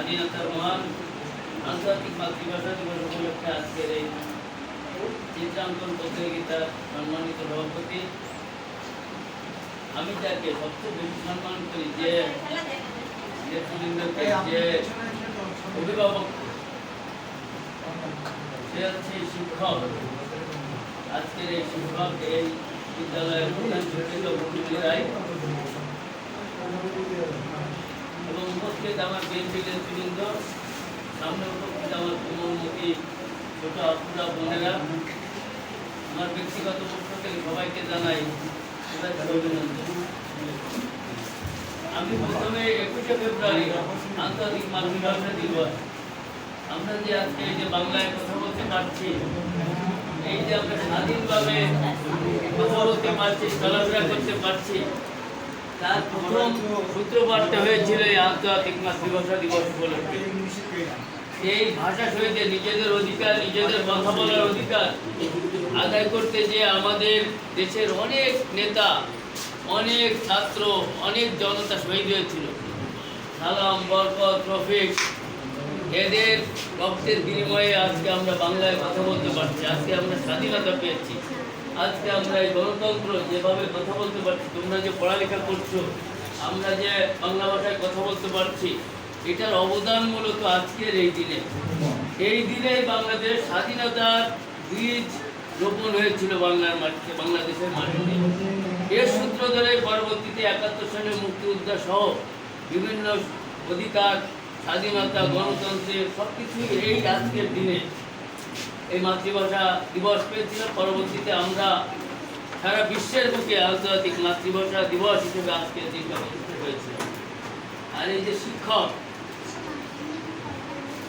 স্বাধীনতার মহান আন্তর্জাতিক মাতৃভাষা দিবস উপলক্ষে আজকের এই চিত্রাঙ্কন প্রতিযোগিতার সম্মানিত সভাপতি। আমি যাকে সবচেয়ে বেশি সম্মান করি যে যে অভিভাবক। সে হচ্ছে শিক্ষক। আজকের এই শিক্ষক এই বিদ্যালয়ের প্রধান শিক্ষিত রায়। এবং উপস্থিত আমার বিএনপি নেতৃবৃন্দ সামনে উপস্থিত আমার কোমলমুখী ছোট আপুরা বোনেরা, আমার ব্যক্তিগত পক্ষ থেকে সবাইকে জানাই আমি প্রথমে একুশে ফেব্রুয়ারি আন্তর্জাতিক মাতৃভাষা দিবস। আমরা যে আজকে এই যে বাংলায় কথা বলতে পারছি, এই যে আমরা স্বাধীনভাবে কথা বলতে পারছি, চলাফেরা করতে পারছি তার প্রথম সূত্রপাতটা হয়েছিল এই আন্তর্জাতিক মাতৃভাষা দিবস উপলক্ষে। এই ভাষা সহিতে নিজেদের অধিকার, নিজেদের কথা বলার অধিকার আদায় করতে যে আমাদের দেশের অনেক নেতা, অনেক ছাত্র, অনেক জনতা শহীদ হয়েছিল। সালাম, বরকত, রফিক, এদের রক্তের বিনিময়ে আজকে আমরা বাংলায় কথা বলতে পারছি, আজকে আমরা স্বাধীনতা পেয়েছি। আজকে আমরা এই গণতন্ত্র যেভাবে কথা বলতে পারছি, তোমরা যে পড়ালেখা করছ, আমরা যে বাংলা ভাষায় কথা বলতে পারছি, এটার অবদান মূলত আজকের এই দিনে। এই দিনে বাংলাদেশ স্বাধীনতার বীজ রোপণ হয়েছিল বাংলার মাটিতে, বাংলাদেশের মাটিতে। এর সূত্র ধরে পরবর্তীতে একাত্তর সালের মুক্তিযোদ্ধা সহ বিভিন্ন অধিকার, স্বাধীনতা, গণতন্ত্রের সব কিছুই এই আজকের দিনে। এই মাতৃভাষা দিবস পেয়েছিল। পরবর্তীতে আমরা সারা বিশ্বের বুকে আন্তর্জাতিক মাতৃভাষা দিবস হিসেবে আজকের দিনটা অনুষ্ঠিত হয়েছিল আর এই যে শিক্ষক,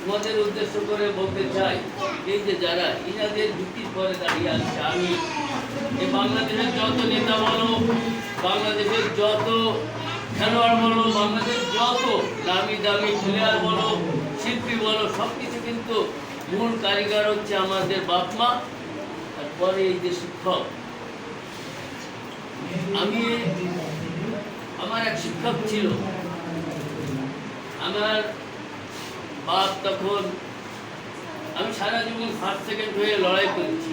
তোমাদের উদ্দেশ্য করে বলতে চাই, এই যে যারা ইনাদের ভিত্তির পরে দাঁড়িয়ে আছে, আমি এই বাংলাদেশের যত নেতা বলো, বাংলাদেশের যত খেলোয়াড় বলো, বাংলাদেশের যত দামি দামি প্লেয়ার বলো, শিল্পী বলো সব কিছু কিন্তু মূল কারিগর হচ্ছে আমাদের বাপ মা, তারপরে এই যে শিক্ষক। আমি, আমার এক শিক্ষক ছিল। আমার বাপ তখন, আমি সারা জীবন ফার্স্ট সেকেন্ড হয়ে লড়াই করেছি।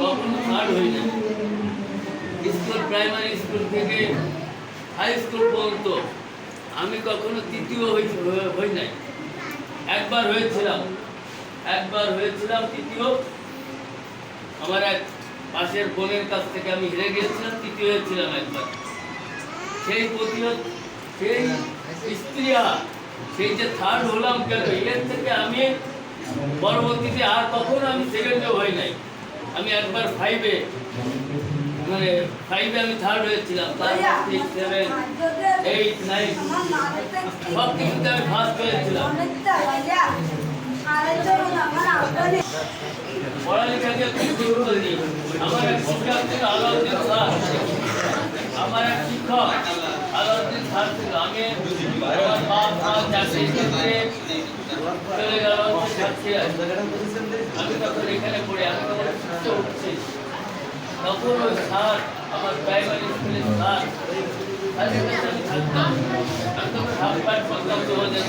কখনো থার্ড হই না স্কুল প্রাইমারি স্কুল থেকে হাই স্কুল পর্যন্ত আমি কখনো তৃতীয় হই নাই। একবার হয়েছিলাম। একবার হয়েছিলাম তৃতীয়। আমার এক পাশের বোনের কাছ থেকে আমি হেরে গিয়েছিলাম তৃতীয় হয়েছিলাম একবার। সেই প্রতিরোধ সেই স্ত্রীয়া সেই যে থার্ড হলাম কেন? এর থেকে আমি পরবর্তীতে আর কখনো আমি সেকেন্ডে হই নাই। আমি একবার ফাইভে মানে ফাইভে আমি থার্ড হয়েছিলাম তারপর সিক্স সেভেন এইট নাইন সব কিছুতে আমি ফার্স্ট হয়েছিলাম। পড়ালেখাকে খুব গুরুত্ব দিই আমার এক শিক্ষক ছিল আলাউদ্দিন স্যার আমার এক শিক্ষক আলাউদ্দিন স্যার ছিল আমি আমার বাপ মা চাকরি ক্ষেত্রে চলে গেল আমি তখন এখানে পড়ে আমি তখন সুস্থ উঠছি তখন ওই স্যার আমার প্রাইমারি স্কুলের স্যার তাদের কাছে আমি থাকতাম আমি তখন হাফ প্যান্ট করতাম তোমাদের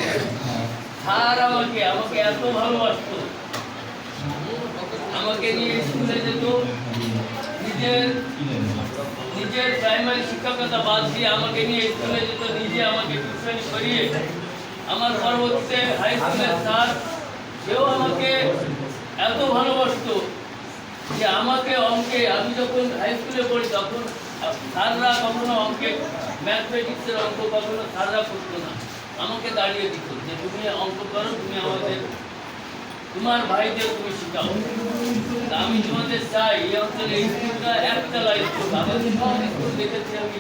স্যার আমাকে আমাকে এত ভালোবাসতো। আমাকে নিয়ে স্কুলে যেত। নিজের নিজের প্রাইমারি শিক্ষকতা বাদ দিয়ে আমাকে নিয়ে স্কুলে যেত, নিজে আমাকে টিউশন করিয়ে। আমার পরবর্তীতে হাই স্কুলের স্যার, সেও আমাকে এত ভালোবাসতো যে আমাকে অঙ্কে, আমি যখন হাই স্কুলে পড়ি তখন স্যাররা কখনো অঙ্কে ম্যাথমেটিক্সের অঙ্ক, কখনো স্যাররা করতো না। আমাকে দাঁড়িয়ে দিত যে তুমি অঙ্ক করো তুমি আমাদের তোমার ভাইদের তুমি শেখাও। আমি তোমাদের চাই এই অঞ্চলে এই স্কুলটা একতলা স্কুল আমাদের সব স্কুল দেখেছি আমি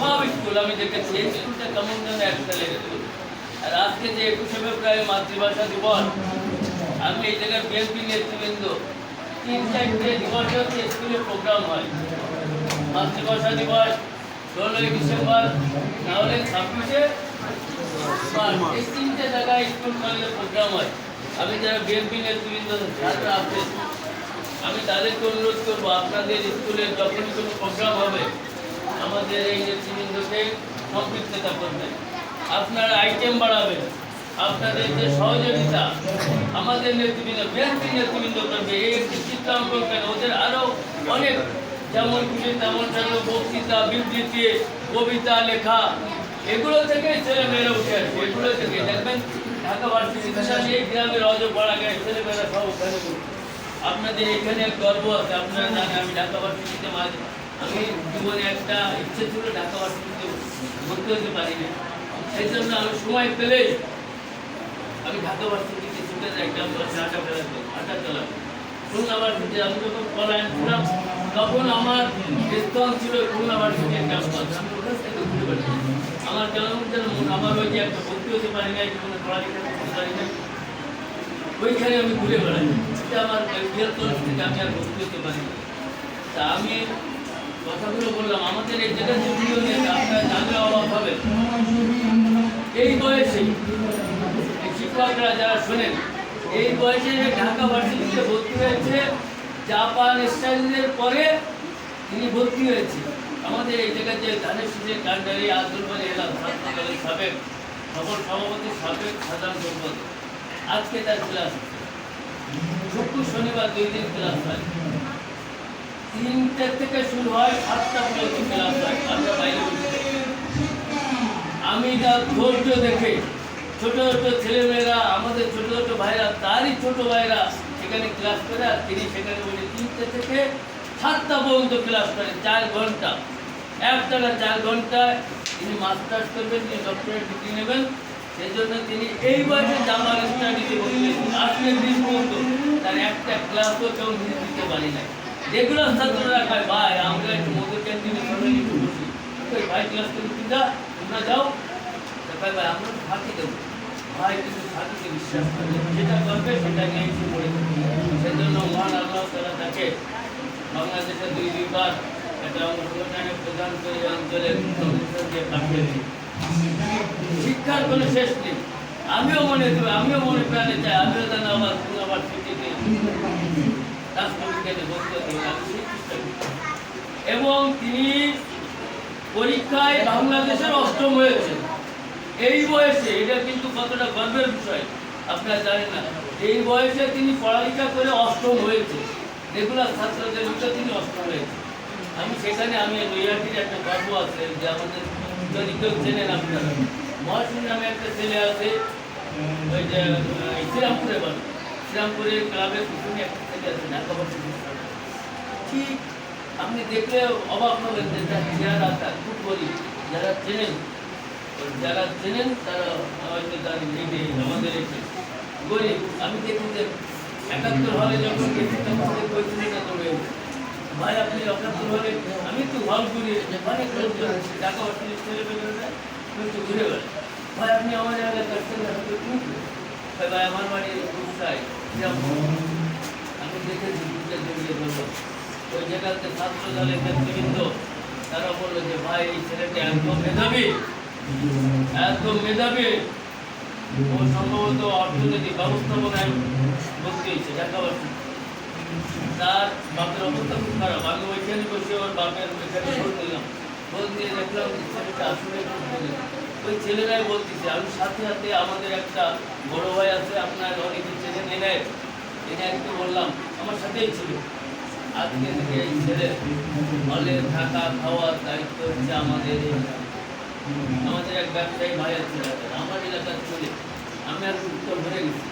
সব স্কুল আমি দেখেছি এই স্কুলটা কেমন যেন একতলা স্কুল আর আজকে যে একুশে ফেব্রুয়ারি মাতৃভাষা দিবস আমি এই জায়গায় বিএনপি নেতৃবৃন্দ তিন চারটে দিবসে হচ্ছে স্কুলে প্রোগ্রাম হয়। মাতৃভাষা দিবস ষোলোই ডিসেম্বর নাহলে ছাব্বিশে এই তিনটে জায়গায় স্কুল কলেজে প্রোগ্রাম হয়। আমি যারা বিএনপি নেতৃবৃন্দ যারা আছেন, আমি তাদেরকে অনুরোধ করব, আপনাদের স্কুলে যখনই কোনো প্রোগ্রাম হবে, আমাদের এই নেতৃবৃন্দকে সম্পৃক্ততা করবেন। আপনার আইটেম বাড়াবেন, আপনাদের যে সহযোগিতা, আমাদের নেতৃবৃন্দ বিএনপি নেতৃবৃন্দ করবে, এই একটি চিত্রাঙ্কন কেন ওদের আরও অনেক যেমন খুশি, তেমন তেমন বক্তৃতা, বিবৃতি, কবিতা, লেখা, এগুলো থেকে ছেলে মেয়েরা উঠে আসবে এগুলো থেকে দেখবেন, ঢাকা ভার্সিটি ছেলে মেয়েরা সব ওখানে আপনাদের এখানে গর্ব আছে, আপনারা জানেন, আমি ঢাকা মাঝে, আমি জীবনে একটা ইচ্ছে ছিল ঢাকা ভার্সিটিতে ভর্তি হতে পারি না সেই জন্য আমি সময় পেলেই আমি ঢাকা ভার্সিটিতে ছুটে যাই, ক্যাম্পাসে আটা ফেলাতে আটা চালাতে খুলনা আমি যখন পলায়ন ছিলাম তখন আমার স্থান ছিল খুলনা ভার্সিটির ক্যাম্পাস আমার কেন যেন আমার ওই যে একটা ভর্তি হতে পারি নাই ওইখানে আমি ঘুরে বেড়াই। আমি আর ভর্তি হতে পারি তা আমি কথাগুলো বললাম, আমাদের এই হবে এই বয়সে শিক্ষকরা যারা শোনেন, এই বয়সে ঢাকা ভার্সিটিতে ভর্তি হয়েছে জাপান স্টাইলের পরে তিনি ভর্তি হয়েছে আমাদের এই জায়গায় যে ধানের শীষের কান্ডারি আব্দুল বাড়ি এলাম সাবেক সফল সভাপতি সাবেক সাধারণ সম্পাদক। আজকে তার ক্লাস শুক্র শনিবার দুই দিন ক্লাস হয়। তিনটে থেকে শুরু হয়, সাতটা পর্যন্ত ক্লাস হয়। আমরা বাইরে আমি তার ধৈর্য দেখে ছোট ছোট ছেলেমেয়েরা, আমাদের ছোট ছোট ভাইরা, তারই ছোট ভাইরা সেখানে ক্লাস করে আর তিনি সেখানে বলে তিনটে থেকে সাতটা পর্যন্ত ক্লাস করে, চার ঘণ্টা। একটানা চার ঘন্টায় তিনি মাস্টার্স করবেন, তিনি ডক্টরেট ডিগ্রি নেবেন। সেই জন্য তিনি এই বয়সে জামার স্টাডিতে বসলেন আজকের দিন পর্যন্ত তার একটা ক্লাসও কেউ দিতে পারি নাই। রেগুলার ছাত্ররা কয়, ভাই, আমরা একটু মধুর ক্যান্টিনে সবাই একটু বসি। ভাই ক্লাস করে তোমরা তোমরা যাও। কয়, ভাই, আমরা ফাঁকি দেবো। যেটা করবে একটু পড়ে সেই জন্য মহান আল্লাহ তালা তাকে বাংলাদেশের দুই দুইবার একটা করে অঞ্চলের শিক্ষার কোনো শেষ নেই আমিও মনে করি আমিও মনে প্রাণে চাই আমিও যেন আমার। এবং তিনি পরীক্ষায় বাংলাদেশের অষ্টম হয়েছে এই বয়সে, এটা কিন্তু কতটা গর্বের বিষয়, আপনারা জানেন না। এই বয়সে তিনি পড়ালেখা করে অষ্টম হয়েছে। রেগুলার ছাত্রদের ভিতরে তিনি অষ্টম হয়েছে। আমি সেখানে, আমি নৈহাটির একটা গর্ব আছে যে আমাদের যদি কেউ চেনেন আপনারা। মহাসিন নামে একটা ছেলে আছে, ওই যে শ্রীরামপুরে বাড়ি। শ্রীরামপুরের ক্লাবের পিছনে একটা ছেলে আছে ঢাকা ঠিক, আপনি দেখলে অবাক হবেন যে তার খুব গরিব। যারা চেনেন যারা চেনেন, তারা হয়তো তার লিডে আমাদের এসে গরিব আমি দেখি যে একাত্তর হলে যখন গেছি তখন কইছিল না তবে ভাই, আপনি একাত্তর হলে আমি একটু হল করি অনেক লোকজন ঢাকা হসপিটালের ছেলে পেলেরা একটু ঘুরে বেড়ায়। ভাই, আপনি আমার এলাকার ছেলে আমি ভাই ভাই, আমার বাড়ি গুপ্তায় আমি দেখেছি গুপ্তা জড়িয়ে বলল ওই জায়গাতে ছাত্র দলের নেতৃবৃন্দ, তারা বলল যে, ভাই, এই ছেলেটা একদম মেধাবী। একদম মেধাবী ও সম্ভবত অর্থনীতি ব্যবস্থাপনায় ভর্তি হয়েছে ঢাকা তার বাপের অবস্থা খুব খারাপ। আমি ওইখানে বসে ওর বাপের ওইখানে ভোট দিলাম। ভোট দিয়ে দেখলাম ছেলেটা আসলে ওই ছেলেরাই বলতেছে আমি সাথে সাথে আমাদের একটা বড় ভাই আছে, আপনার অনেকে চেনেন এনে এনাকে বললাম, আমার সাথেই ছিল। আজকে থেকে এই ছেলে হলে থাকা, খাওয়ার দায়িত্ব হচ্ছে আমাদের এই আমাদের এক ব্যবসায়ী ভাই আছে, আমার এলাকার ছেলে আমি আর উত্তর ধরে গেছি।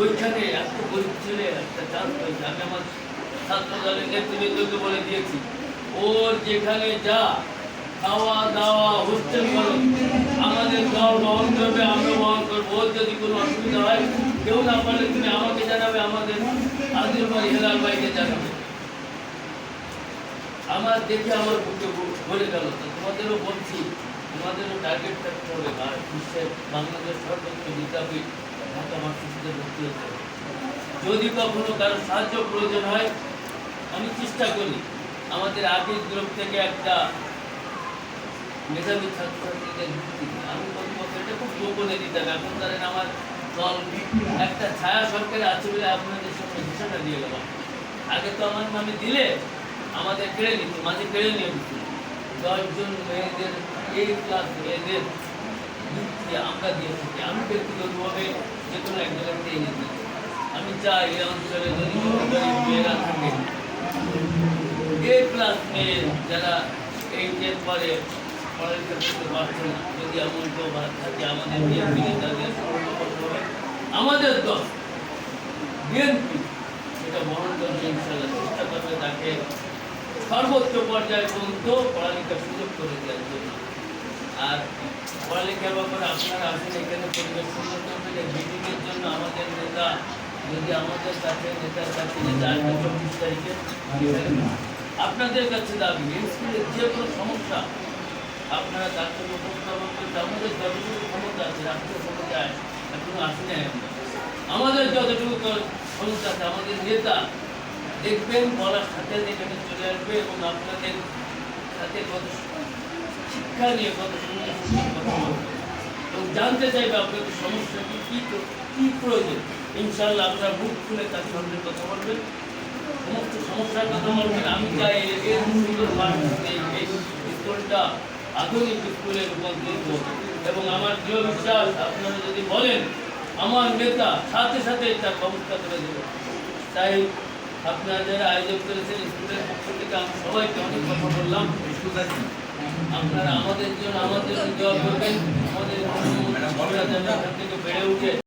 ওইখানে এত গরিব ছেলে একটা চান্স পাইছে আমি আমার ছাত্র নেতৃবৃন্দকে বলে দিয়েছি, ওর যেখানে যা, খাওয়া দাওয়া হোস্টেল খরচ আমাদের দল বহন করবে, আমরা বহন করব। ওর যদি কোনো অসুবিধা হয়, কেউ না পারলে তুমি আমাকে জানাবে, আমাদের আদিল ভাই হেলাল ভাইকে জানাবে। আমার দেখে আমার বুকে ভরে গেল। তোমাদেরও বলছি তোমাদেরও টার্গেট থাকতে হবে। আর বিশ্বের বাংলাদেশ সর্বোচ্চ বিদ্যাপীঠ ঢাকা ভার্সিটিতে ভর্তি হতে হবে। যদি কখনো কারও সাহায্য প্রয়োজন হয়, আমি চেষ্টা করি। আমাদের আগের গ্রুপ থেকে একটা মেধাবী ছাত্রছাত্রীদের ভর্তি আমি বছর এটা খুব গোপনে দিতাম এখন ধরেন আমার দল একটা ছায়া সরকারে আছে বলে আপনাদের সঙ্গে ঘোষণা দিয়ে গেলাম। আগে তো আমার নামে দিলে আমাদের কেড়ে নিত, মাঝে কেড়ে নিয়ে দিত দশজন মেয়েদের এই থাকি আমরা দিয়ে থাকি। আমি ব্যক্তিগতভাবে যে কোনো এক জায়গায় দিয়ে চাই। আমি চাই এই অঞ্চলে যদি মেয়েরা থাকে, এ যারা পরে করতে পারছে না। যদি এমন কেউ ভাব থাকে আমাদের বিএনপি নেতাদের আমাদের দল বিএনপি সেটা করবে ইনশাল্লাহ চেষ্টা করবে তাকে সর্বোচ্চ পর্যায়ে পর্যন্ত পড়ালেখার সুযোগ করে দেওয়ার জন্য। আর পড়ালেখার ব্যাপারে আপনারা আসেন এখানে পরিবেশ সুন্দর করবেন মিটিংয়ের জন্য আমাদের নেতা, যদি আমাদের কাছে নেতার কাছে যেতে আসবে চব্বিশ তারিখে, আপনাদের কাছে দাবি স্কুলের যে কোনো সমস্যা, আপনারা তার জন্য উপস্থাপন করতে, আমাদের যতটুকু ক্ষমতা আছে, রাষ্ট্রীয় ক্ষমতায় এখনও আসি আমাদের যতটুকু ক্ষমতা আছে, আমাদের নেতা দেখবেন, বলার সাথে এখানে চলে আসবে এবং আপনাদের সাথে কত শিক্ষা নিয়ে কত সুন্দর কথা এবং জানতে চাইবে আপনাদের সমস্যা কি, কী কী প্রয়োজন? ইনশাল্লাহ আপনারা মুখ খুলে তার সঙ্গে কথা বলবেন। সমস্ত সমস্যার কথা বলবেন। আমি চাই এর সুন্দর এই স্কুলটা আধুনিক স্কুলে রূপান্তরিত। এবং আমার দৃঢ় বিশ্বাস, আপনারা যদি বলেন, আমার নেতা সাথে সাথে তার ব্যবস্থা করে দেবে। তাই আপনারা যারা আয়োজন করেছেন স্কুলের পক্ষ থেকে আমি সবাইকে অনেক কথা বললাম। আপনারা আমাদের জন্য আমাদের জন্য দোয়া করবেন। আমাদের বেড়ে উঠে